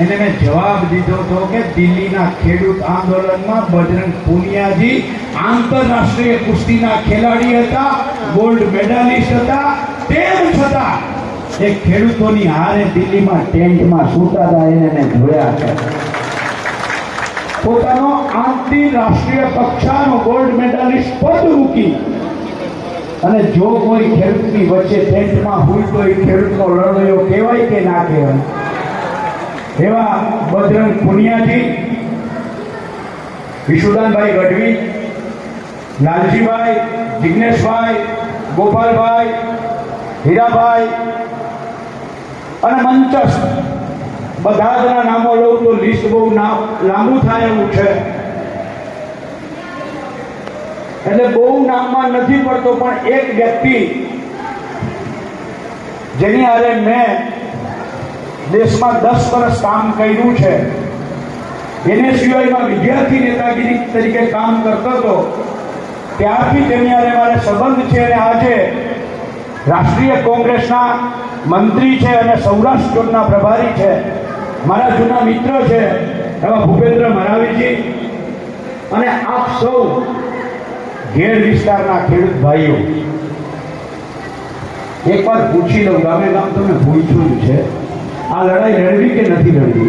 એને મેં જવાબ દીધો હતો કે દિલ્હીના ખેડૂત આંદોલનમાં બજરંગ પુનિયાજી આંતરરાષ્ટ્રીય કુસ્તીના ખેલાડી હતા ગોલ્ડ મેડાલિસ્ટ હતા તેમ છતાં એ ખેડૂતોની હારે દિલ્હીમાં ટેન્ટમાં સૂતા હતા એને જોયા છે પોતાનો આંતરરાષ્ટ્રીય કક્ષાનો ગોલ્ડ મેડાલિસ્ટ પદ મૂકી અને જો કોઈ ખેડૂતની વચ્ચે ટેન્ટમાં હોય તો એ ખેડૂતનો લડ્યો કહેવાય કે ના કહેવાય એવા બજરંગ પુનિયાજી વિશુદાનભાઈ ગઢવી લાલજીભાઈ જિજ્ઞેશભાઈ ગોપાલભાઈ હીરાભાઈ અને મંચસ બધા જના નામો લઉં તો લિસ્ટ બહુ લાંબુ થાય એવું છે એટલે બહુ નામમાં નથી પડતો પણ એક વ્યક્તિ જેની આરે મેં દેશમાં દસ વર્ષ કામ કર્યું છે એને સિવાયમાં વિદ્યાર્થી નેતાગીરી તરીકે કામ કરતો હતો ત્યારથી તેની હારે મારે સંબંધ છે અને આજે રાષ્ટ્રીય કોંગ્રેસના મંત્રી છે અને સૌરાષ્ટ્ર ઝોનના પ્રભારી છે મારા જૂના મિત્ર છે એવા ભૂપેન્દ્ર મરાવીજી અને આપ સૌ ઘેર વિસ્તારના ખેડૂત ભાઈઓ એક વાર પૂછી લઉં ગામે ગામ તમે પૂછ્યું છે आ लड़ाई लड़ी के नहीं लड़ी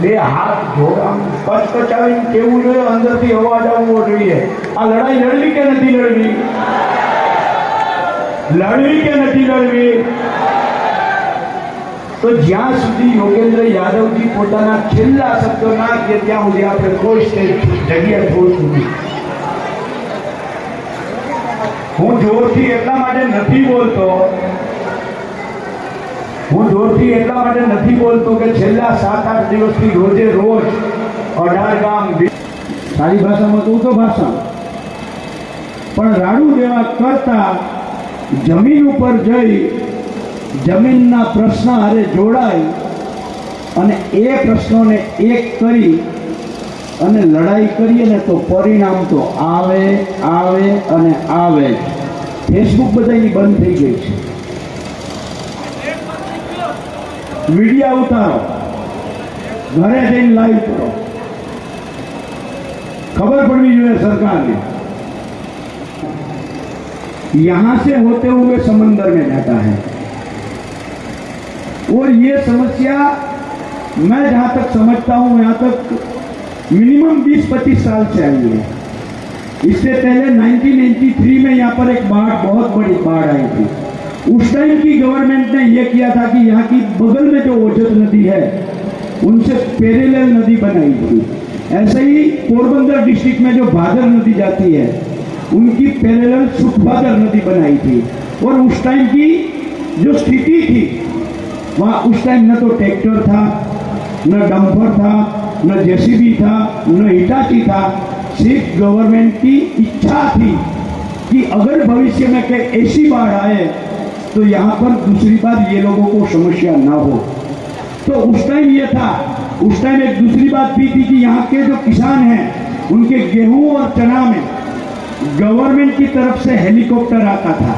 ले हाथ जोड़ा बस तो चाहे केवू जो अंदर थी हवा जाऊ वो रही है आ लड़ाई लड़ी के नहीं लड़ी लड़ी के नहीं लड़ी तो ज्यां सुधी योगेंद्र यादव जी પોતાના છેલ્લા શબ્દોના કે ત્યાં સુધી આપણે કોઈ છે જગ્યા જોઈ સુધી હું જોરથી એટલા માટે નથી બોલતો હું જોરથી એટલા માટે નથી બોલતો કે છેલ્લા સાત આઠ દિવસથી રોજે રોજ અઢાર ગામ સારી ભાષામાં તો તો ભાષા પણ રાડુ દેવા કરતા જમીન ઉપર જઈ જમીનના પ્રશ્ન હારે જોડાય અને એ પ્રશ્નોને એક કરી અને લડાઈ કરીએ ને તો પરિણામ તો આવે આવે અને આવે ફેસબુક બધાની બંધ થઈ ગઈ છે મીડિયા ઉતારો ઘરે लाइव करो खबर पड़नी जो है सरकार यहां से होते हुए समंदर में जाता है और ये समस्या मैं जहां तक समझता हूं यहां तक मिनिमम 20-25 साल से आई है इससे पहले 1993 में यहां पर एक बाढ़ बहुत बड़ी बाढ़ आई थी उस टाइम की गवर्नमेंट ने यह किया था कि यहाँ की बगल में जो ओजत नदी है उनसे पेरेल नदी बनाई थी ऐसे ही पोरबंदर डिस्ट्रिक्ट में जो भादर नदी जाती है उनकी पेरेल सुखभादर नदी बनाई थी और उस टाइम की जो स्थिति थी वहाँ उस टाइम न तो ट्रैक्टर था न डम्पर था न जेसीबी था न हिटाची था सिर्फ गवर्नमेंट की इच्छा थी कि अगर भविष्य में कहीं ऐसी बाढ़ आए तो यहाँ पर दूसरी बात ये लोगों को समस्या ना हो तो उस टाइम ये था उस टाइम एक दूसरी बात भी थी कि यहाँ के जो किसान हैं उनके गेहूं और चना में गवर्नमेंट की तरफ से हेलीकॉप्टर आता था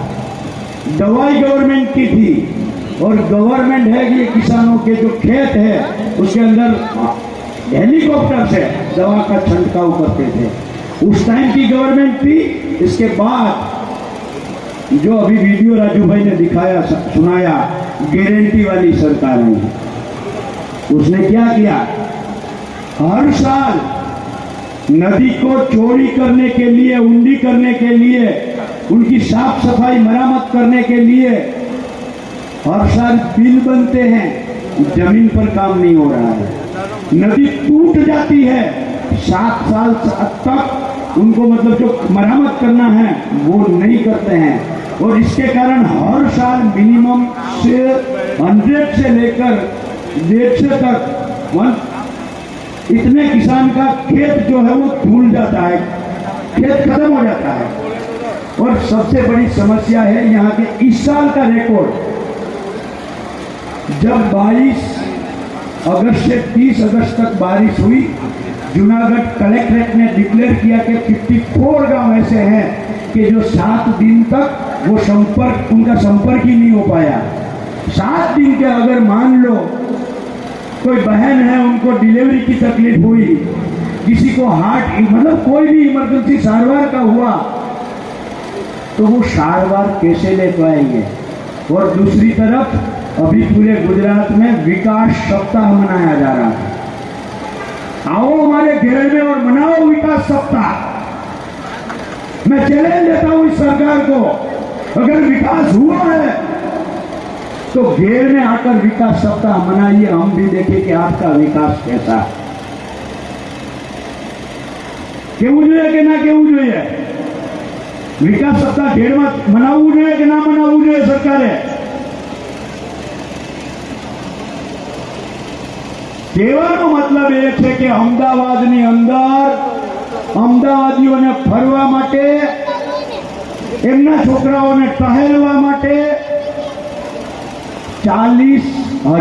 दवाई गवर्नमेंट की थी और गवर्नमेंट है कि किसानों के जो खेत है उसके अंदर हेलीकॉप्टर से दवा का छंटकाव करते थे उस टाइम की गवर्नमेंट थी इसके बाद जो अभी वीडियो राजू भाई ने दिखाया सुनाया गारंटी वाली सरकार है उसने क्या किया हर साल नदी को चोरी करने के लिए उंडी करने के लिए उनकी साफ सफाई मरामत करने के लिए हर साल बिल बनते हैं जमीन पर काम नहीं हो रहा है नदी टूट जाती है सात साल तक उनको मतलब जो मरामत करना है वो नहीं करते हैं और इसके कारण हर साल मिनिमम से हंड्रेड से लेकर डेढ़ सौ तक वन इतने किसान का खेत जो है वो धूल जाता है खेत खत्म हो जाता है और सबसे बड़ी समस्या है यहाँ के इस साल का रिकॉर्ड जब बाईस अगस्त से 30 अगस्त तक बारिश हुई जूनागढ़ कलेक्ट्रेट ने डिक्लेयर किया कि 54 गांव ऐसे हैं कि जो सात दिन तक वो संपर्क उनका संपर्क ही नहीं हो पाया सात दिन के अगर मान लो कोई बहन है उनको डिलीवरी की तकलीफ हुई किसी को हार्ट मतलब कोई भी इमरजेंसी सारवार का हुआ तो वो सारवार कैसे ले पाएंगे और दूसरी तरफ अभी पूरे गुजरात में विकास सप्ताह मनाया जा रहा है आओ हमारे घेरे में और मनाओ विकास सप्ताह मैं चैलेंज देता हूं इस सरकार को अगर विकास हुआ है तो घेर में आकर विकास सप्ताह मनाइए हम भी देखें कि आपका विकास कैसा है क्यों जो है कि ना क्यों जो है विकास सप्ताह घेर में मनाऊ जो है कि ना मनाऊ जो है सरकार है કહેવાનો મતલબ એ છે કે અમદાવાદની અંદર અમદાવાદીઓને ફરવા માટે એમના છોકરાઓને ટહેલવા માટે ચાલીસ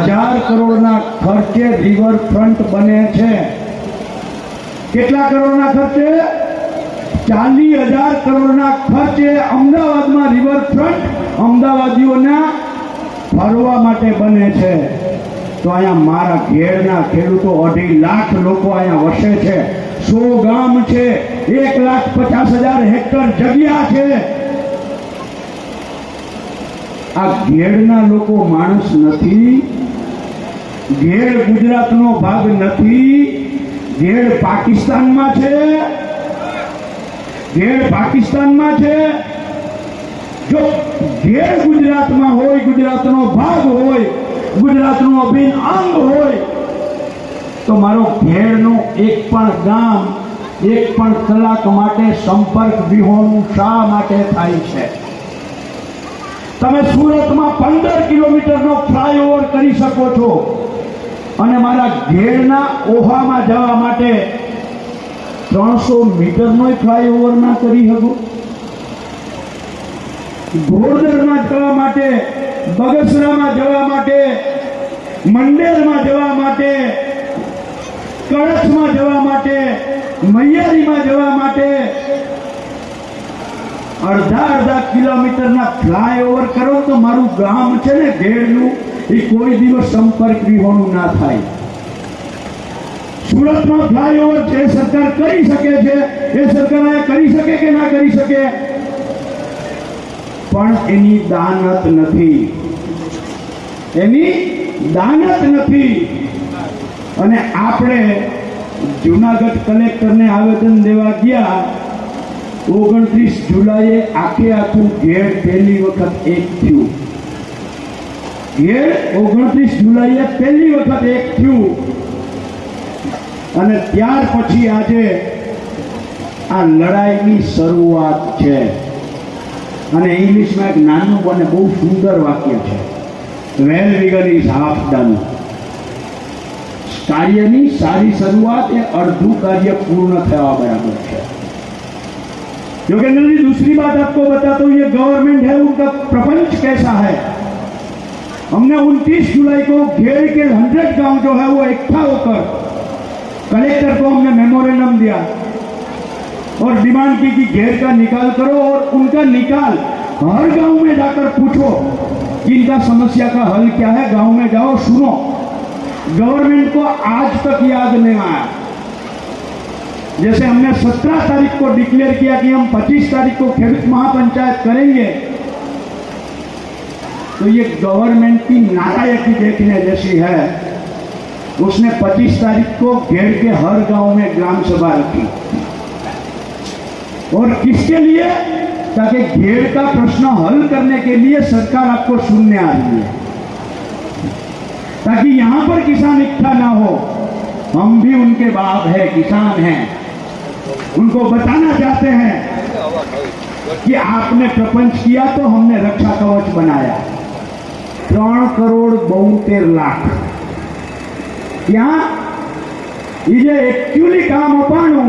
હજાર કરોડના ખર્ચે રિવરફ્રન્ટ બને છે કેટલા કરોડના ખર્ચે ચાલીસ હજાર કરોડના ખર્ચે અમદાવાદમાં રિવરફ્રન્ટ અમદાવાદીઓના ફરવા માટે બને છે તો અહીંયા મારા ઘેરના ખેડૂતો અઢી લાખ લોકો અહીંયા વસે છે સો ગામ છે એક લાખ પચાસ હજાર હેક્ટર જગ્યા છે આ ઘેડના લોકો માણસ નથી ઘેડ ગુજરાતનો ભાગ નથી ઘેડ પાકિસ્તાનમાં છે ઘેડ પાકિસ્તાનમાં છે જો ઘેડ ગુજરાતમાં હોય ગુજરાતનો ભાગ હોય ગુજરાતનું અભિન્ન અંગ હોય તો મારો ઘેડનું એક પણ ગામ એક પણ કલાક માટે સંપર્ક વિહોણું શા માટે થાય છે તમે સુરતમાં પંદર કિલોમીટરનો ફ્લાયઓવર કરી શકો છો અને મારા ઘેરના ઓહામાં જવા માટે ત્રણસો મીટરનો ફ્લાયઓવર ના કરી શકો ગોરદરમાં જવા માટે બગસરામાં જવા માટે મંડેરમાં જવા માટે કળશમાં જવા માટે મૈયારીમાં જવા માટે અડધા અડધા કિલોમીટરના ફ્લાયઓવર કરો તો મારું ગામ છે ને ઘેરનું એ કોઈ દિવસ સંપર્ક વિહોણું ના થાય સુરતમાં ફ્લાયઓવર જે સરકાર કરી શકે છે એ સરકાર કરી શકે કે ના કરી શકે પણ એની દાનત નથી એની દાનત નથી અને આપણે જુનાગઢ કલેક્ટરને આવેદન દેવા ગયા ઓગણત્રીસ જુલાઈએ આખે આખું ઘેર પહેલી વખત એક થયું ઘેર ઓગણત્રીસ જુલાઈએ પહેલી વખત એક થયું અને ત્યાર પછી આજે આ લડાઈની શરૂઆત છે અને ઇંગ્લિશમાં એક નાનું અને બહુ સુંદર વાક્ય છે well begun is half done કાર્યની સારી શરૂઆત એ અડધું કાર્ય પૂર્ણ થવા બરાબર છે योगेंद्र जी दूसरी बात आपको बताता तो हूँ ये गवर्नमेंट है उनका प्रपंच कैसा है हमने 29 जुलाई को घेर के हंड्रेड गांव जो है वो इकट्ठा होकर कलेक्टर को हमने मेमोरेंडम दिया और डिमांड की कि घेर का निकाल करो और उनका निकाल हर गांव में जाकर पूछो कि इनका समस्या का हल क्या है गांव में जाओ सुनो गवर्नमेंट को आज तक याद नहीं आया जैसे हमने 17 तारीख को डिक्लेयर किया कि हम 25 तारीख को खेड़ महापंचायत करेंगे तो ये गवर्नमेंट की नाकायकी देखने जैसी है उसने 25 तारीख को घेर के हर गांव में ग्राम सभा रखी और किसके लिए ताकि घेर का प्रश्न हल करने के लिए सरकार आपको सुनने आ रही है ताकि यहां पर किसान इकट्ठा ना हो हम भी उनके बाप है किसान हैं उनको बताना चाहते हैं कि आपने प्रपंच किया तो हमने रक्षा कवच बनाया 3 करोड़ 72 लाख क्या यदि एक्चुअली काम अपाणु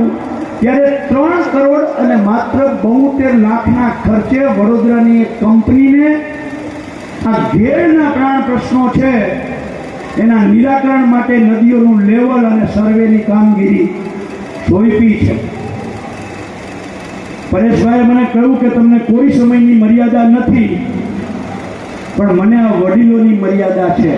ત્યારે 3 કરોડ અને માત્ર 72 લાખ ના ખર્ચે વરોદરાની એક કંપનીને આ ઘેર ના પ્રાણ પ્રશ્નો છે એના નિરાકરણ માટે નદીઓનું લેવલ અને સર્વેની કામગીરી થઈ પી છે પરેશભાઈએ મને કહ્યું કે તમને કોઈ સમયની મર્યાદા નથી પણ મને આ વડીલોની મર્યાદા છે